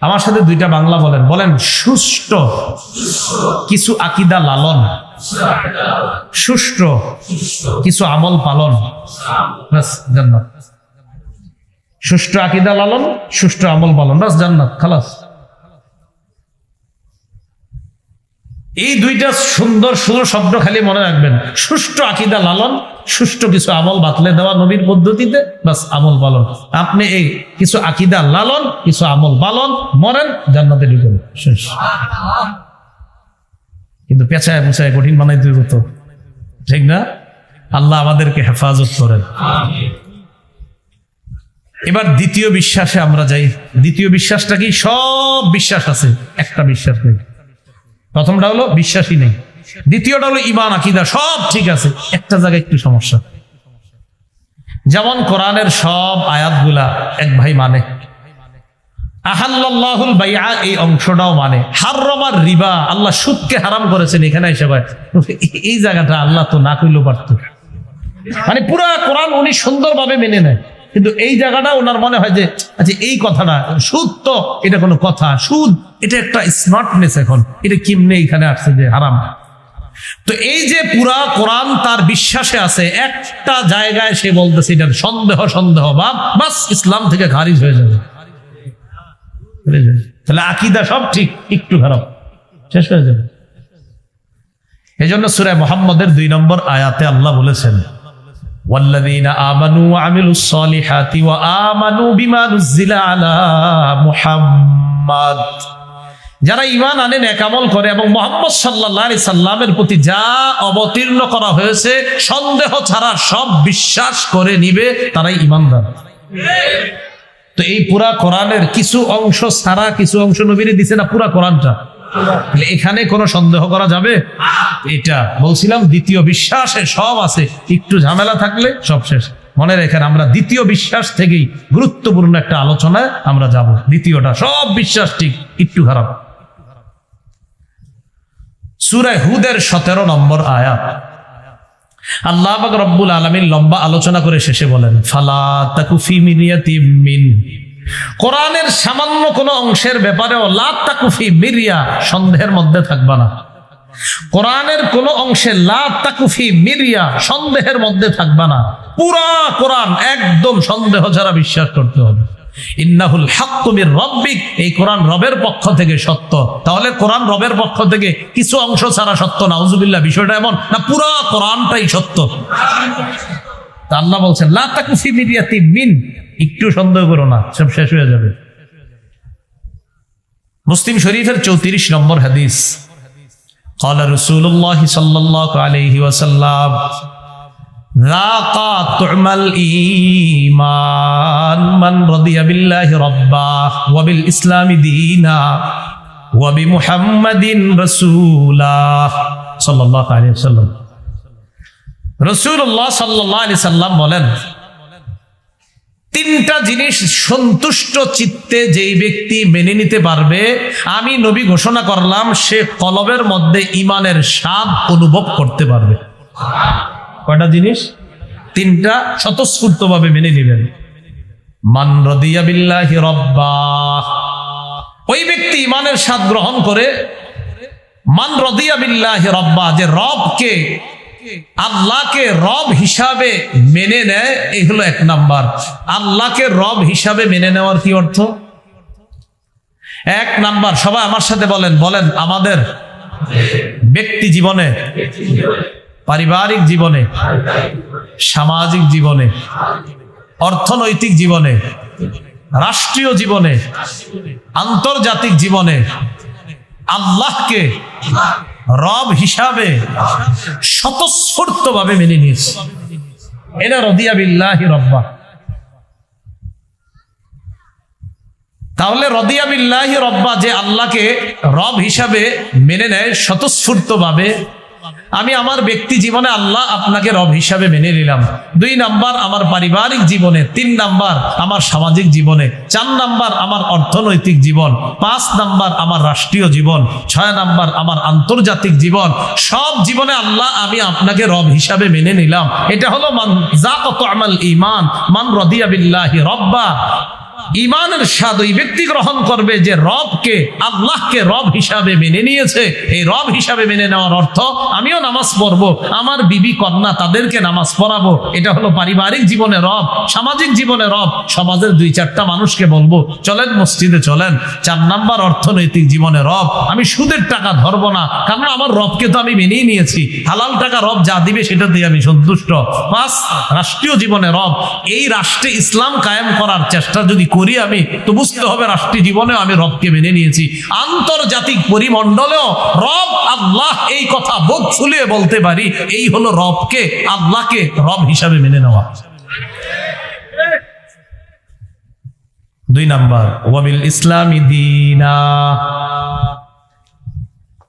আমার সাথে দুইটা বাংলা বলেন। বলেন, সুষ্ঠ কিছু আকিদা লালন, সুষ্ঠ কিছু আমল পালন। সুষ্ঠ সুষ্ঠু আকিদা লালন, সুষ্ঠু আমল পালন। বাস জান্নাত, খালাস। এই দুইটা সুন্দর সুন্দর শব্দ খালি মনে রাখবেন। সুষ্ঠু আকিদা লালন, সুষ্ঠু কিছু আমল বাতলে দেওয়া নবীর পদ্ধতিতে বাস আমল পালন। আপনি এই কিছু আকিদা লালন, কিছু আমল পালন, মরেন, জান্নাতে ঢুকেন কিন্তু পেঁচায় মুছায় কঠিন বানাই তুই তো। ঠিক না? আল্লাহ আমাদেরকে হেফাজত করেন। এবার দ্বিতীয় বিশ্বাসে আমরা যাই। দ্বিতীয় বিশ্বাসটা কি? সব বিশ্বাস আছে। একটা বিশ্বাস নেই। প্রথমটা হলো বিশ্বাসই নেই। দ্বিতীয়টা হলো ইমান আকিদা, সব ঠিক আছে। একটা জায়গায় একটু সমস্যা। যেমন কোরআনের সব আয়াতগুলা এক ভাই মানে। আহাল্লাহুল এই অংশটাও মানে। হাররমার রিবা, আল্লাহ সুদকে হারাম করেছেন, এখানে এসে এই জায়গাটা আল্লাহ তো না কইলেও পারত। মানে পুরা কোরআন উনি সুন্দরভাবে মেনে নেয়। কিন্তু এই জায়গাটা ওনার মনে হয় যে আচ্ছা এই কথাটা সুদ তো এটা কোনো কথা, সুদ, এটা একটা স্মার্টনেস এখন। এটা কিমনে এখানে আসছে যে হারাম? তো এই যে পুরা কোরআন তার বিশ্বাসে আছে, একটা জায়গায় সে বলতেছে, এটার সন্দেহ সন্দেহ বা বাস, ইসলাম থেকে খারিজ হয়ে যাবে। তাহলে আকিদা সব ঠিক, একটু খারাপ, শেষ হয়ে যাবে। এই জন্য সুরায় মোহাম্মদের দুই নম্বর আয়াতে আল্লাহ বলেছেন والذين آمنوا وعملوا الصالحات وآمنوا بما نزل على محمد যারা ইমান আনেন একামল করে এবং মোহাম্মদ সাল্লাহ আলি সাল্লামের প্রতি যা অবতীর্ণ করা হয়েছে সন্দেহ ছাড়া সব বিশ্বাস করে নিবে তারাই ইমানদার তো এই পুরা কোরআনের কিছু অংশ ছাড়া কিছু অংশ নবীরে দিছে না পুরা কোরআনটা তাহলে এখানে কোনো সন্দেহ করা যাবে? এটা বলছিলাম, দ্বিতীয় বিশ্বাসে সব আছে। একটু ঝামেলা থাকলে সব শেষ। মনে রেখেন, আমরা দ্বিতীয় বিশ্বাস থেকেই গুরুত্বপূর্ণ একটা আলোচনায় আমরা যাব। দ্বিতীয়টা, সব বিশ্বাস ঠিক, একটু খারাপ। সুরায় হুদের সতেরো নম্বর আয়াত। আল্লাহ রব্বুল আলমিন লম্বা আলোচনা করে শেষে বলেন, ফালা তাকুফি মিনিয়াতি মিন। কোরআনের সামান্য কোনো অংশের ব্যাপারেও লাত তাকুফি মিরিয়া সন্দেহের মধ্যে থাকবা না। কোরআনের কোন অংশে লাত তাকুফি মিরিয়া সন্দেহের মধ্যে থাকবা না। পুরা কোরআন একদম সন্দেহ ছাড়া বিশ্বাস করতে হবে। ইন্নাহুল রব্বিক, এই কোরআন রবের পক্ষ থেকে সত্য। তাহলে কোরআন রবের পক্ষ থেকে কিছু অংশ ছাড়া সত্য না। উজুবিল্লাহ বিষয়টা এমন না, পুরা কোরআনটাই সত্য। আল্লাহ বলছেন, লা তাকুফি মিরিয়াতি মিন একটু সন্দেহ করো না সব শেষ হয়ে যাবে মুসলিম শরীফের চৌত্রিশ নম্বর হাদিস قال رسول الله صلى الله عليه وسلم ذاق طعم الإيمان من رضي بالله ربا وبالإسلام دينا وبمحمد رسولا صلى الله عليه وسلم رسول الله صلى الله عليه وسلم বলেন তিনটা জিনিস সন্তুষ্ট চিত্তে যেই ব্যক্তি মেনে নিতে পারবে, আমি নবী ঘোষণা করলাম, সে কলবের মধ্যে ইমানের স্বাদ অনুভব করতে পারবে। কয়টা জিনিস? তিনটা স্বতঃস্ফূর্ত ভাবে মেনে নেবেন। মান রদিয়া বিল্লাহি রব্বা। ওই ব্যক্তি ইমানের স্বাদ গ্রহণ করে, মান রদিয়া বিল্লাহি রব্বা, যে রবকে আল্লাহকে রব হিসাবে মেনে নেয়, এই হলো এক নাম্বার। আল্লাহকে রব হিসাবে মেনে নেওয়ার কি অর্থ? এক নাম্বার, সবাই আমার সাথে বলেন বলেন, আমাদের ব্যক্তি জীবনে, পারিবারিক জীবনে, সামাজিক জীবনে, অর্থনৈতিক জীবনে, রাষ্ট্রীয় জীবনে, আন্তর্জাতিক জীবনে, আল্লাহকে রব হিসাবে স্বতঃস্ফূর্ত ভাবে মেনে নিয়েছে। এরা রদিয়া বিল্লাহি রব্বা। তাহলে রদিয়া বিল্লাহি রব্বা যে আল্লাহকে রব হিসাবে মেনে নেয় স্বতঃস্ফূর্ত ভাবে আমি আমার ব্যক্তি জীবনে আল্লাহ আপনাকে রব হিসাবে মেনে নিলাম। দুই নাম্বার আমার পারিবারিক জীবনে, তিন নাম্বার আমার সামাজিক জীবনে, চার নাম্বার আমার অর্থনৈতিক জীবন, পাঁচ নাম্বার আমার রাষ্ট্রীয় জীবন, ছয় নাম্বার আমার আন্তর্জাতিক জীবন। সব জীবনে আল্লাহ আমি আপনাকে রব হিসাবে মেনে নিলাম। এটা হলো মান যা কত আমাল ইমান মান রদিয়া বিল্লাহি রব্বা। ইমানের স্বাদ ওই ব্যক্তি গ্রহণ করবে যে রবকে, আল্লাহকে রব হিসাবে মেনে নিয়েছে। এই রব হিসাবে মেনে নেওয়ার অর্থ, আমিও নামাজ পড়ব, আমার বিবি কন্যা তাদেরকে নামাজ পড়াবো। এটা হলো পারিবারিক জীবনে রব, সামাজিক জীবনে রব, সমাজের দুই চারটা মানুষকে বলব, চলেন মসজিদে চলেন। চার নাম্বার অর্থনৈতিক জীবনে রব, আমি সুদের টাকা ধরবো না, কারণ আমার রবকে তো আমি মেনেই নিয়েছি। হালাল টাকা রব যা দিবে সেটা দিয়ে আমি সন্তুষ্ট। পাঁচ রাষ্ট্রীয় জীবনে রব, এই রাষ্ট্রে ইসলাম কায়েম করার চেষ্টা যদি করি আমি, তো বুঝতে হবে রাষ্ট্রীয় জীবনেও আমি রবকে মেনে নিয়েছি। আন্তর্জাতিক পরিমণ্ডলেও রব আল্লাহ এই কথা বোধ ফুলিয়ে বলতে পারি, এই হলো রবকে, আল্লাহকে রব হিসাবে মেনে নেওয়া। দুই নাম্বার ওয়াবিল ইসলামী দিনা।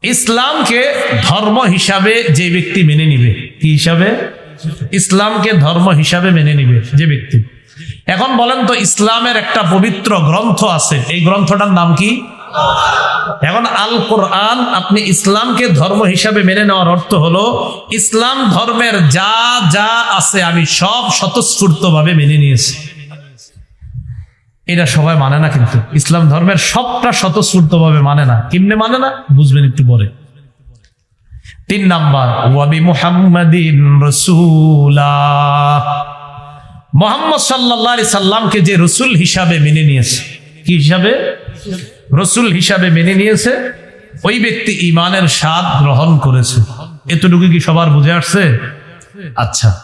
ইসলামকে ধর্ম হিসাবে যে ব্যক্তি মেনে নিবে, কি হিসাবে? ইসলামকে ধর্ম হিসাবে মেনে নিবে যে ব্যক্তি। এখন বলেন তো ইসলামের একটা পবিত্র গ্রন্থ আছে। এই গ্রন্থটার নাম কি? এখন আল কোরআন আপনি ইসলামকে ধর্ম হিসাবে মেনে নেওয়ার অর্থ হলো, ইসলাম ধর্মের যা যা আছে আমি সব স্বতঃস্ফূর্ত ভাবে মেনে নিয়েছি। এটা সবাই মানে না কিন্তু। ইসলাম ধর্মের সবটা স্বতঃস্ফূর্ত ভাবে মানে না। কেমনে মানে না? বুঝবেন একটু পরে। তিন নাম্বার ওয়াবি মুহাম্মাদিন রসুলা। মোহাম্মদ সাল্লাহ সাল্লামকে যে রসুল হিসাবে মেনে নিয়েছে। কি হিসাবে? রসুল হিসাবে মেনে নিয়েছে, ওই ব্যক্তি ইমানের স্বাদ গ্রহণ করেছে। এতটুকু কি সবার বুঝে আসছে? আচ্ছা।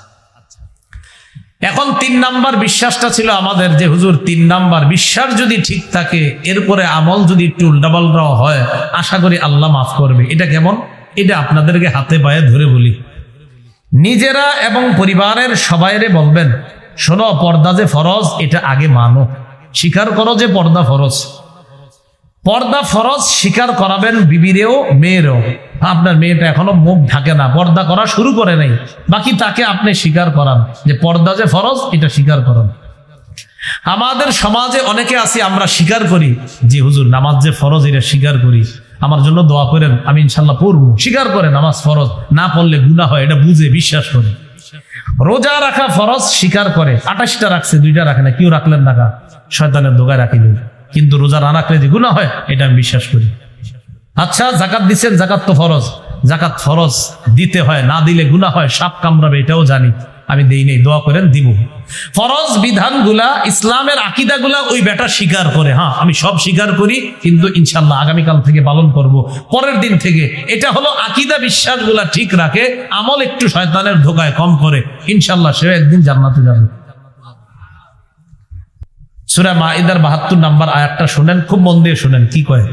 এখন তিন নাম্বার বিশ্বাসটা ছিল আমাদের যে, হুজুর, তিন নাম্বার বিশ্বাস যদি ঠিক থাকে, এরপরে আমল যদি একটু উল্টাপাল্টাও হয়, আশা করি আল্লাহ মাফ করবে। এটা কেমন? এটা আপনাদেরকে হাতে পায়ে ধরে বলি। নিজেরা এবং পরিবারের সবাইরে বলবেন শোনো, পর্দা যে ফরজ, এটা আগে মানো। স্বীকার করো যে পর্দা ফরজ। পর্দা ফরজ স্বীকার করাবেন বিবিরেও, মেয়েরও। আপনার মেয়েটা এখনও মুখ ঢাকে না, পর্দা করা শুরু করে নাই। বাকি তাকে আপনি স্বীকার করান যে পর্দা যে ফরজ, এটা স্বীকার করান। আমাদের সমাজে অনেকে আছি, আমরা স্বীকার করি, যে হুজুর, নামাজ যে ফরজ, এটা স্বীকার করি। আমার জন্য দোয়া করেন, আমি ইনশাল্লাহ পড়ব। স্বীকার করে, নামাজ ফরজ। না পড়লে গুণা হয়, এটা বুঝে, বিশ্বাস করে। রোজা রাখা ফরজ স্বীকার করে। আঠাশটা রাখছে, দুইটা রাখে না, কেউ রাখলেন না শয়তানের দোগায় রাখিনি কিন্তু রোজা না রাখলে যে গুণা হয়, এটা আমি বিশ্বাস করি। আচ্ছা জাকাত দিচ্ছেন জাকাত তো ফরজ। জাকাত ফরজ দিতে হয়, না দিলে গুণা হয়, সাপ কামড়াবে, এটাও জানি। আমি দেই নেই, দোয়া করেন দিব। ফরজ বিধানগুলা, ইসলামের আকিদাগুলা ওই বেটা স্বীকার করে। হ্যাঁ আমি সব স্বীকার করি, কিন্তু ইনশাল্লাহ আগামীকাল থেকে পালন করব। পরের দিন থেকে, এটা হলো আকিদা বিশ্বাসগুলা ঠিক রাখে, আমল একটু শয়তানের ধোকায় কম করে। ইনশাল্লাহ সে একদিন জান্নাতে যাবে। সুরা মাইদার বাহাত্তর নাম্বার আয়াতটা শুনেন, খুব মন দিয়ে শুনেন, কি কয়?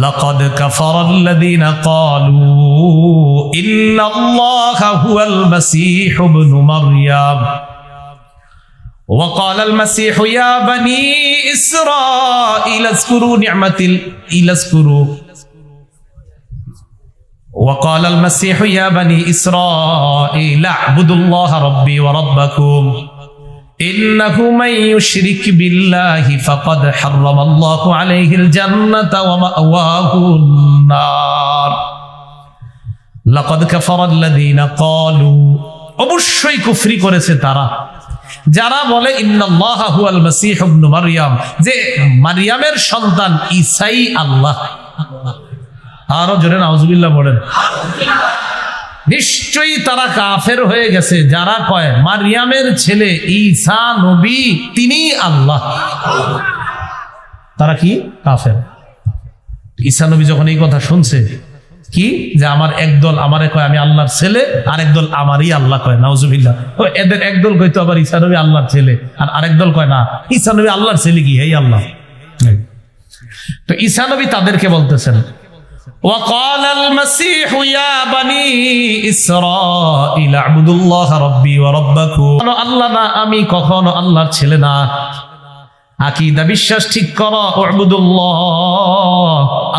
لقد كفر الذين قالوا إن الله هو المسيح ابن مريم. وقال المسيح يا بني إسرائيل اذكروا إلى اذكروا. وقال المسيح يا بني إسرائيل اعبدوا الله ربي وربكم. إنه من يشرك بالله فقد حرم الله عليه الجنة ومأواه النار لقد كفر الذين قالوا অবশ্যই কুফরি করেছে তারা যারা বলে ইন্নাল্লাহ হুয়াল মাসীহ ইবনে মারইয়াম যে মারিয়ামের সন্তান ঈসাই আল্লাহ আরো জোরে নাউজুবিল্লাহ বলেন নিশ্চয়ই তারা কাফের হয়ে গেছে। যারা কয়, মারিয়ামের ছেলে ঈসা নবী তিনি আল্লাহ। তারা কি? কাফের। ঈসা নবী যখন এই কথা শুনছে, কি? যে আমার একদল আমারে কয়, আমি আল্লাহর ছেলে, আর একদল আমারই আল্লাহ কয়, নাউজুবিল্লাহ। তো এদের একদল কইতো আবার ঈসা নবী আল্লাহর ছেলে, আর আরেক দল কয়, না, ঈসা নবী আল্লাহর ছেলে কি? হেই আল্লাহ। তো ঈসা নবী তাদেরকে বলতেছেন وقال المسيح يا بني إسرائيل اعبدوا الله ربي وربكم আল্লাহ না আমি কখনো আল্লাহর ছেলে না আকিদা বিশ্বাস ঠিক করো উবুদুল্লাহ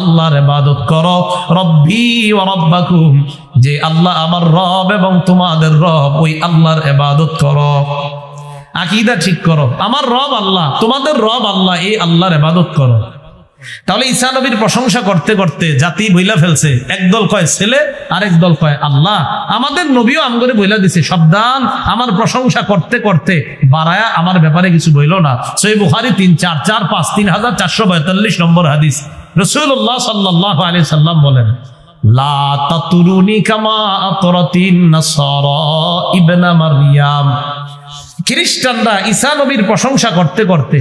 আল্লাহর ইবাদত করো রব্বি ওয়া রব্বাকুম যে আল্লাহ আমার রব এবং তোমাদের রব ওই আল্লাহর ইবাদত করো আকিদা ঠিক করো আমার রব আল্লাহ তোমাদের রব আল্লাহ এই আল্লাহর ইবাদত করো তাহলে ঈসা নবীর প্রশংসা করতে করতে জাতি বইলা ফেলছে। একদল কয় ছেলে, আরেক দল কয় আল্লাহ। আমাদের নবীও আমগরে বইলা দিছে, সাবধান, আমার প্রশংসা করতে করতে। বাড়ায়া আমার ব্যাপারে কিছু বইল না। সই বুখারি তিন চার চার পাঁচ, তিন হাজার চারশো পঁয়তাল্লিশ নম্বর হাদিস। রসুল্লাহ সাল্লাহ আলি সাল্লাম বলেন খ্রিস্টানরা ঈসা নবীর প্রশংসা করতে করতে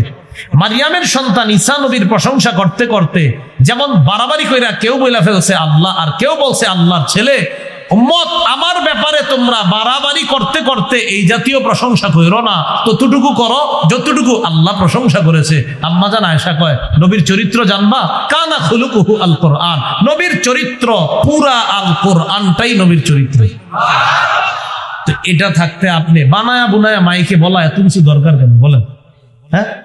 মারিয়ামের সন্তান ঈসা নবীর প্রশংসা করতে করতে যেমন বাড়াবাড়ি কইরা কেউ বইলা ফেলছে আল্লাহ আর কেউ বলছে আল্লাহর ছেলে, উম্মত, আমার ব্যাপারে তোমরা বাড়াবাড়ি করতে করতে এই জাতীয় প্রশংসা কইরো না। ততটুকু করো, যতটুকু আল্লাহ প্রশংসা করেছে। আম্মা জান আয়সা কয়, নবীর চরিত্র জানবা? কানা খুলুকুহু আল কোরআন। নবীর চরিত্র পুরা আল কোরআনটাই নবীর চরিত্র। তো এটা থাকতে আপনি বানায়া বুনায়া মাইকে বলা এত কিছু দরকার কেন? বলেন। হ্যাঁ?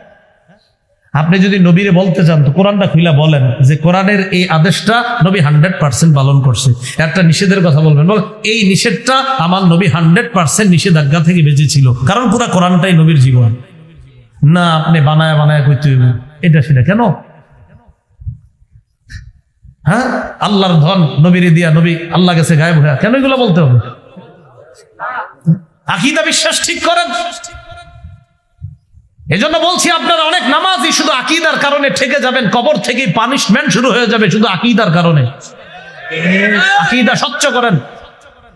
আপনি যদি নবীরে বলতে চান, তো কোরআনটা খুলে বলেন যে কোরআনের এই আদেশটা নবী হান্ড্রেড পার্সেন্ট পালন করছে। একটা নিষেধের কথা বলবেন বল এই নিষেধটা আমার নবী হান্ড্রেড পার্সেন্ট নিষেধাজ্ঞা থেকে বেঁচে ছিল কারণ পুরা কোরআনটাই নবীর জীবন। না, আপনি বানায় বানায় কইতে হইব। এটা সেটা কেন? হ্যাঁ? আল্লাহর ধন নবীরে দিয়া নবী আল্লাহ গেছে গায়ে ভয়া কেন এগুলো বলতে হবে? আকিদা বিশ্বাস ঠিক করেন? এজন্য বলছি আপনারা অনেক নামাজই শুধু আকিদার কারণে ঠেকে যাবেন, কবর থেকে পানিশমেন্ট শুরু হয়ে যাবে শুধু আকিদার কারণে। আকিদা স্বচ্ছ করেন।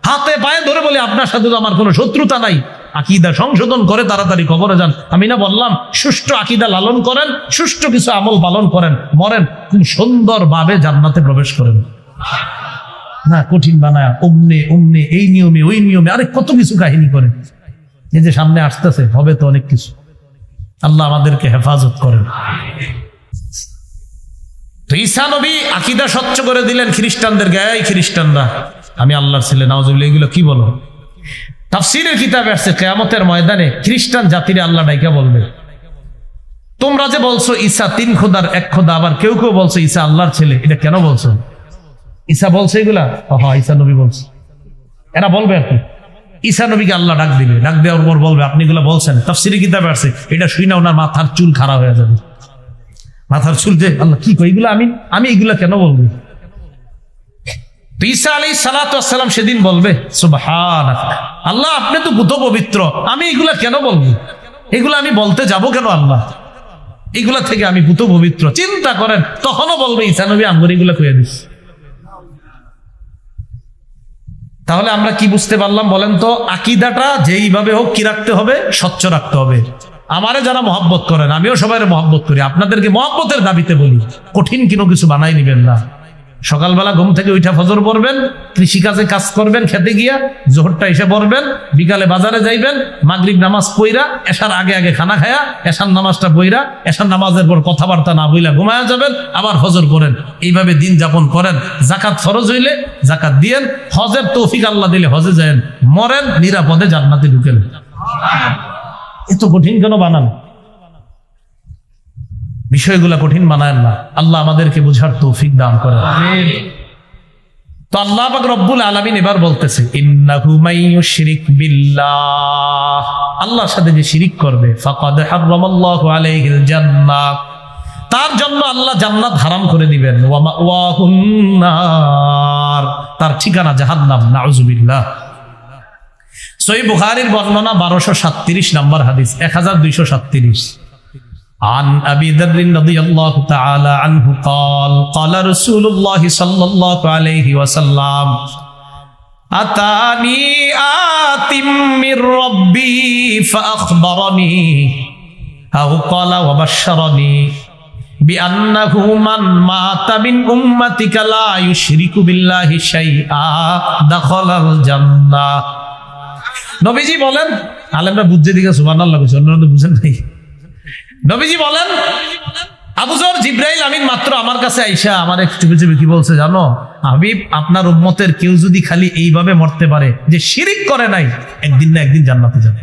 হাতে পায়ে ধরে বলে, আপনার সাথে তো আমার কোনো শত্রুতা নাই। আকিদা সংশোধন করে তাড়াতাড়ি কবরে যান। আমি না বললাম, সুষ্ঠু আকিদা লালন করেন, সুষ্ঠু কিছু আমল পালন করেন, মরেন খুব সুন্দর ভাবে জান্নাতে প্রবেশ করেন। না, কঠিন বানায়, অমনে অমনে, এই নিয়মে, ওই নিয়মে, আরে কত কিছু কাহিনী করে এই যে সামনে আসতেছে, হবে তো অনেক কিছু। আল্লাহ আমাদেরকে হেফাজত করেন। তো ঈসা নবী আকিদা স্বচ্ছ করে দিলেন খ্রিস্টানদের গায়ে খ্রিস্টানরা, আমি আল্লাহর ছেলে নওয়াজুল্লাহ এগুলো কি বলো? তাফসিরের কিতাবে আসছে, কেয়ামতের ময়দানে খ্রিস্টান জাতিরে আল্লাহ ডাইকা বলবে, তোমরা যে বলছো ঈসা তিন খোদার এক খোদা, আবার কেউ কেউ বলছো ঈসা আল্লাহর ছেলে, এটা কেন বলছো? ঈসা বলছে এগুলা? হ্যাঁ ঈসা নবী বলছে। এরা বলবে আর কি। ঈসা নবীকে আল্লাহ ডাক দিবে। ডাক দেওয়ার পর বলবে, আপনি এগুলো বলছেন, তাফসিরি কিতাবে আছে। এটা শুই না ওনার মাথার চুল খারাপ হয়ে যাবে। মাথার চুল যে, আল্লাহ, কি কই এগুলো? আমি আমি এগুলো কেন বলব? ঈসা আলী সালাতাম সেদিন বলবে আল্লাহ, আপনি তো বুধ পবিত্র। আমি এগুলা কেন বলব? এগুলো আমি বলতে যাব কেন আল্লাহ? এগুলা থেকে আমি ভূত পবিত্র। চিন্তা করেন, তখনও বলবে, ঈসা নবী এগুলা কয়ে দিস তাহলে আমরা কি বুঝতে পারলাম বলেন তো? আকিদাটা যেইভাবে হোক কি রাখতে হবে? স্বচ্ছ রাখতে হবে। আমারে যারা মহব্বত করেন, আমিও সবাই মহব্বত করি। আপনাদেরকে মহব্বতের দাবিতে বলি। কঠিন কোনো কিছু বানাই নিবেন না। সকালবেলা ঘুম থেকে উঠা ফজর পড়বেন, কৃষিকাজে কাজ করবেন, খেতে গিয়া জোহরটা এসে পড়বেন, বিকালে বাজারে যাইবেন, মাগরিব নামাজ পইরা এসার আগে আগে খানা খায়া, এসার নামাজটা বইরা এসার নামাজের পর কথাবার্তা না বইলা ঘুমায়া যাবেন, আবার ফজর করেন। এইভাবে দিন যাপন করেন। জাকাত ফরজ হইলে জাকাত দিয়েন, হজের তৌফিক আল্লাহ দিলে হজে যায়েন। মরেন, নিরাপদে জান্নাতে ঢুকেন। এত কঠিন কেন বানান? বিষয়গুলা কঠিন বানায় না। আল্লাহ আমাদেরকে বুঝার তৌফিক দান করে তো আল্লাহ পাক রব্বুল আলামিন এবার বলতেছে ইন্নাহু মাইয়ুশরিক বিল্লাহ। আল্লাহর সাথে যে শিরিক করবে ফাকাদ হারামাল্লাহু আলাইহিল জান্নাহ তার জন্য আল্লাহ জান্নাত হারাম করে দিবেন। ওয়া মাওয়াহুন নার। তার ঠিকানা জাহান্নাম নাউজুবিল্লাহ। সহিহ বুখারীর বর্ণনা 1237 নাম্বার হাদিস 1237 عن أبي ذر رضي الله تعالى عنه قال قال رسول الله صلى الله عليه وسلم أتاني آت من ربي فأخبرني أو قال وبشرني بأنه من مات من أمتك لا يشرك بالله شيئا دخل الجنة নবীজি বলেন আলেমরা বুঝতে দিকে সুবহানাল্লাহ কইছে অন্যরা তো বুঝেন নাই নবীজি বলেন আবুজর জিব্রাইল আমিন মাত্র আমার কাছে আইসা আমার এক চুপে চুপে কি বলছে জানো? হাবিব আপনার উম্মতের কেউ যদি খালি এইভাবে মরতে পারে, যে শিরিক করে নাই, একদিন না একদিন জান্নাতে যাবে।